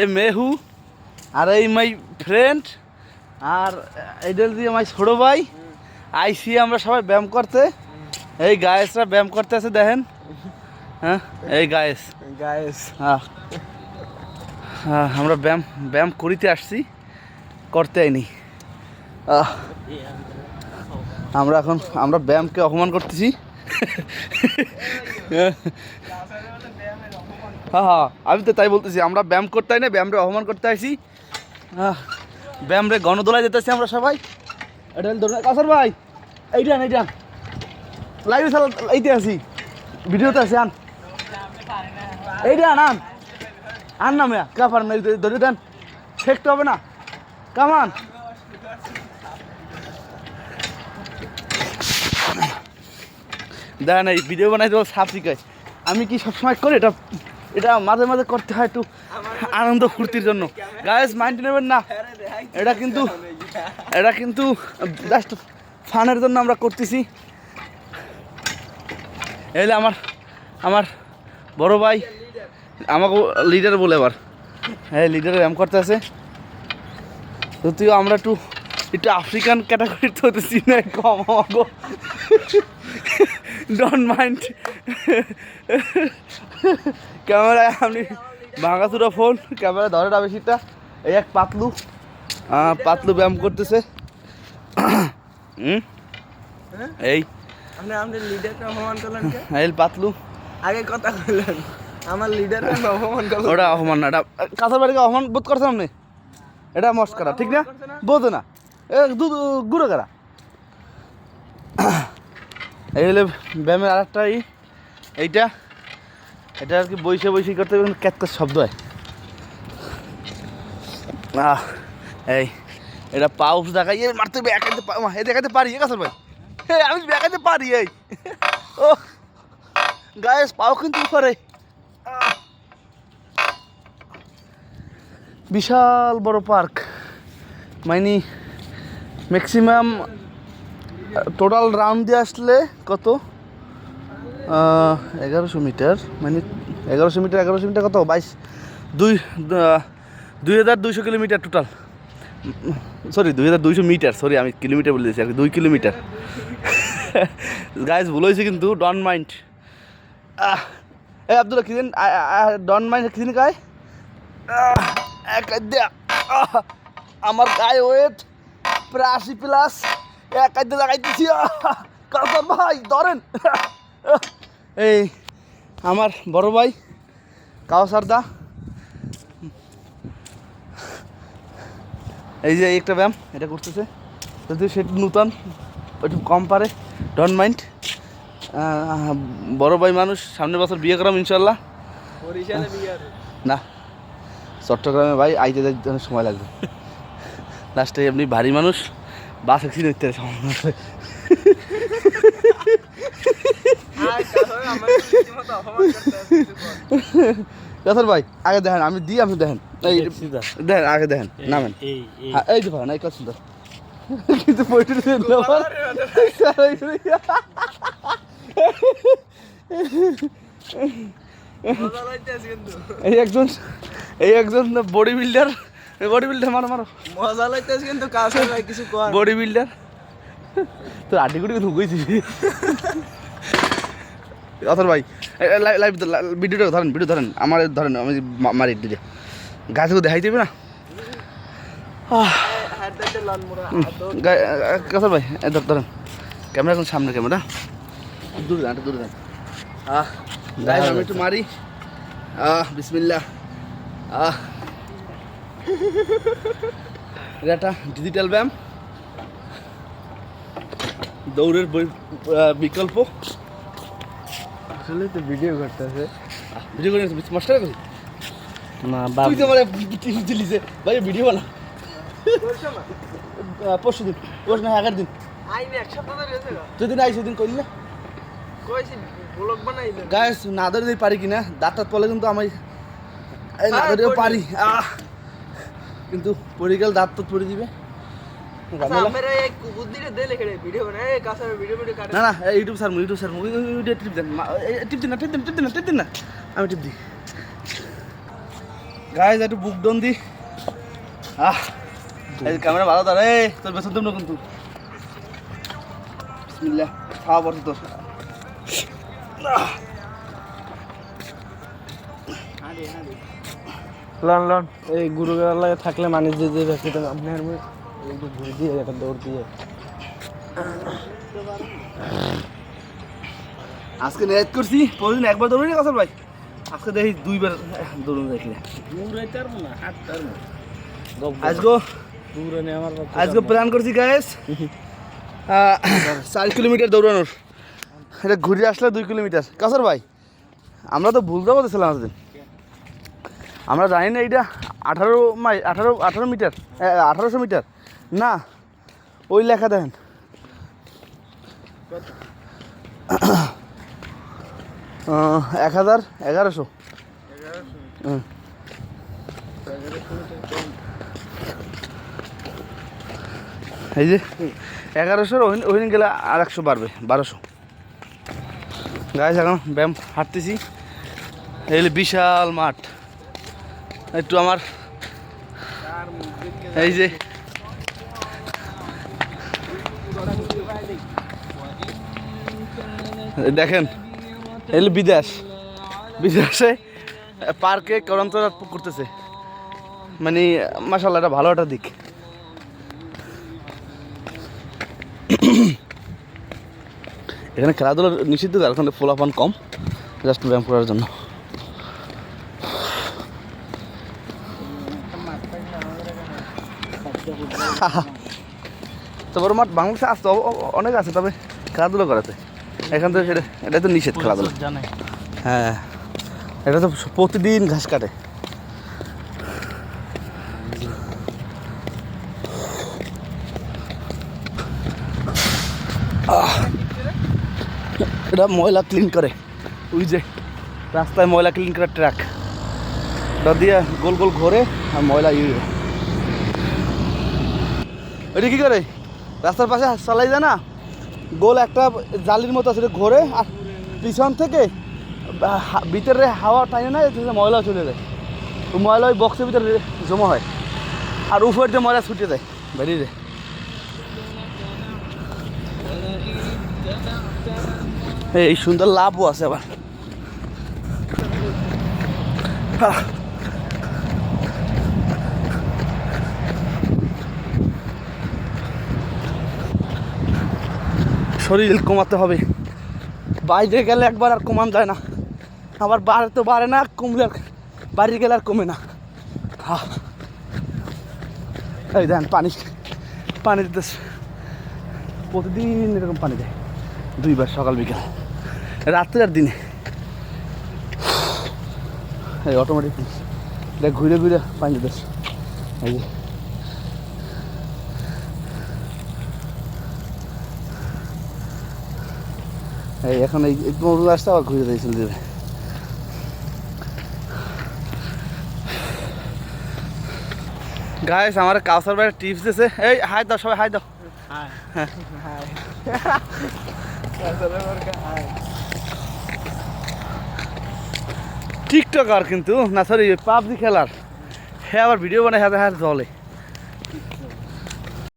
এ মেহু আর এই my friend আর এদের দিয়ে আমার ছোট ভাই। আইসি আমরা সবাই ব্যায়াম করতে। এই গায়েসরা ব্যায়াম করতে আছে দেখেন। হ্যাঁ এই গায়েস। গাইস হ্যাঁ। হ্যাঁ, আমরা ব্যায়াম ব্যায়াম করিতে আসছি করতে আইনি। আমরা এখন আমরা ব্যায়ামকে অপমান করতেছি। হ্যাঁ হ্যাঁ আমি তো তাই বলতেছি, আমরা ব্যায়াম করতে না ব্যায়ামরে অপমান করতে আসি ব্যায়ামরে গণদোলায় যেতেছি আমরা সবাই। এটা ধরুন কাসার ভাই এইটান এইটান লাইভে চাল এইতে আছি। ভিডিওতে আছি, আন। এইটা আন। আন না মেয়া, কা পারেন না ধরে দেন। ঠেকতে হবে না। কামান দেখেন এই ভিডিও বানাই দেবো সাপ শিখাই আমি কি সবসময় করি? এটা এটা মাঝে মাঝে করতে হয় একটু আনন্দ ফুর্তির জন্য। গায়েস মাইন্ড নেবেন না। এটা কিন্তু এটা কিন্তু জাস্ট ফানের জন্য আমরা করতেছি। এলে আমার আমার বড় ভাই, আমাকে লিডার বলে এবার হ্যাঁ লিডার ব্যায়াম করতে আছে। যদিও আমরা একটু একটু আফ্রিকান ক্যাটাগরির তো হতেছি না, কম ডোন্ট মাইন্ড ক্যামেরায় আপনি ভাঙাচুরা ফোন ক্যামেরা ধরে না বেশিটা। এই এক পাতলু পাতলু ব্যায়াম করতেছে। এই। লিডারকে অপমান করলেন এই পাতলু। আগে কথা বললেন আমার লিডারকে অপমান করলেন। ওটা অপমান না এটা কাঁচার বাড়িকে অপমান বোধ করছেন আপনি? এটা মস্করা ঠিক না? বোধ না? গুঁড়ো করা। এই হলে ব্যায়ামের আর একটা এইটা। এটা আর কি বৈশে বৈশি করতে ক্যাতকার শব্দ হয়। আহ, এই, এটা পাউস দেখাই মারতে দেখাইতে এ দেখাইতে পারি এ কাছের ভাই। হ্যাঁ আমি দেখাইতে পারি, এই। ও গায়ে পাও কিন্তু করে বিশাল বড় পার্ক। মানে ম্যাক্সিমাম টোটাল রাউন্ড দিয়ে আসলে কত? এগারোশো মিটার। মানে এগারোশো মিটার এগারোশো মিটার কত? বাইশ, দুই দুই হাজার দুইশো কিলোমিটার টোটাল। সরি, দুই হাজার দুইশো মিটার, সরি, আমি কিলোমিটার বলে দিয়েছি, আর দুই কিলোমিটার। গাইজ ভুল হয়েছে কিন্তু ডন মাইন্ড এ আব্দুল্লাহ কিদিন ডন মাইন্ড কিদিন গায় আমার গায়ে ওয়েট প্রায় আশি প্লাস আদ্যা লাগাইতেছি কালকার ভাই ধরেন। এই আমার বড় ভাই কাউসার দা। এই যে একটা ব্যায়াম এটা করতেছে। যদি সেটা নূতন একটু কম পারে ডন মাইন্ড বড় ভাই মানুষ সামনের বছর বিয়ে করাম ইনশাল্লাহ না চট্টগ্রামে ভাই আইতে যাইতে অনেক সময় লাগবে। লাস্টে আপনি ভারী মানুষ। Bus accident. কাসর ভাই আগে দেখেন আমি দিই আপনি দেখেন। এই দেখেন আগে দেখেন নামেন। হ্যাঁ, এই যে ভাই এই কত সুন্দর কিন্তু এই একজন এই একজন বডি বিল্ডার বডি বিল্ডার মারো মারো। মজা লাইতেছে কিন্তু কাছে ভাই কিছু কর বডি বিল্ডার তোর আটি গুটি ঢুকেছি অথর ভাই লাইভ ভিডিওটা ধরেন ভিডিও ধরেন। আমার ধরেন আমি মারি দিদি গাছকে দেখাই দেবে না? কাসর ভাই এ ধরেন। ক্যামেরা এখন সামনে ক্যামেরা। দূরে যান দূরে যান। আহ আমি একটু মারি। আহ বিসমিল্লাহ। আহ। এটা একটা ডিজিটাল ব্যায়াম। দৌড়ের বই- বিকল্প। আসলে তো ভিডিও করতেছে। ভিডিও করে মাস্টার করি। না তুই তো মানে টিভি দিলি যে ভাই ভিডিও বানা। পরশু দিন পরশু না আগের দিন। যেদিন আইসি সেদিন করলি না। কইছি ব্লগ বানাইলেন না ধরে পারি কিনা দাঁতটা পলে কিন্তু আমি এই না হ্যাঁ, ধরেও পারি। আহ। কিন্তু পড়ে গেলে দাঁত তো পড়ে দিবে। আচ্ছা না না YouTube sir YouTube sir tip দেন। এই টিপ দিন না টিপ দিন টিপ দিন না টিপ দিন না। আমি টিপ দিই। গাইজ একটু বুক ডন দি। আহ এই ক্যামেরা ভালো ধরে। তোর বেতন দেব না কিন্তু। বিসমিল্লাহ খাওয়া পড়ছে তোর। আহ, লন লন। এই গুরু লাগে থাকলে মানুষ যে যে ব্যক্তি আপনি আর ঘুরে দিয়ে একটা দৌড় দিয়ে। আজকে নেট করছি প্রতিদিন একবার দৌড়ি না ভাই। আজকে দেখি দুইবার দৌড়ুন দেখলে। আজকে আজকে প্ল্যান করছি গ্যাস চার কিলোমিটার দৌড়ানোর। এটা ঘুরে আসলে দুই কিলোমিটার। কাসর ভাই, আমরা তো ভুলতে বলতেছিলাম আজদিন আমরা জানি না এইটা আঠারো মাইল, আঠারো আঠারো মিটার আঠারোশো মিটার। না, ওই লেখা দেখেন। এক হাজার এগারোশো। এই যে, এগারোশোর ওইদিন গেলে আর একশো বাড়বে, বারোশো। গাছ এখন ব্যায়াম হাঁটতেছি। এই বিশাল মাঠ। একটু আমার এই যে দেখেন, এই বিদেশ। বিদেশে পার্কে করন্তরা করতেছে। মানে মাসাল্লাহ এটা ভালো একটা দিক। এখানে খেলাধুলা নিষিদ্ধ তার ওখানে ফোলাপান কম, জাস্ট ব্যায়াম করার জন্য। তো বড় মাঠ বাংলাদেশে আসতে অনেক আছে তবে খেলাধুলো করাতে। এখান থেকে সেটা এটা তো নিষেধ খেলাধুলা। হ্যাঁ এটা তো প্রতিদিন ঘাস কাটে। এটা ময়লা ক্লিন করে। ওই যে রাস্তায় ময়লা ক্লিন করার ট্রাক ওটা দিয়ে গোল গোল ঘোরে আর ময়লা ইয়ে ওইটা কী করে? রাস্তার পাশে চালাই যায় না? গোল একটা জালির মতো আছে ঘোরে, আর পিছন থেকে ভিতরে হাওয়া টাইনে না ময়লা চলে যায়। ময়লা ওই বক্সের ভিতরে জমা হয়। আর উপর দিয়ে ময়লা ছুটে যায়, বেরিয়ে যায়। এই সুন্দর লাভও আছে আবার। আহ। শরীর কমাতে হবে। বাইরে গেলে একবার আর কমান যায় না। আবার বাড়ে তো বাড়ে না কমলে বাড়ি গেলে আর কমে না। এই দেন পানি পানি দিতে প্রতিদিন এরকম পানি দেয়, দুইবার সকাল, বিকাল। রাত্রে আর দিনে। এই অটোমেটিক এটা ঘুরে ঘুরে পানি দিতে এই যে। এই এখন এই মরুল আসতে আবার ঘুরে দিয়েছিল দেবে গাইস আমার কাউসার ভাই টিপস দিয়েছে এই হাই দাও সবাই হাই দাও। টিকটকার কিন্তু না সরি পাবজি খেলার। হ্যাঁ আবার ভিডিও বানায় হ্যাঁ হ্যাঁ জলে।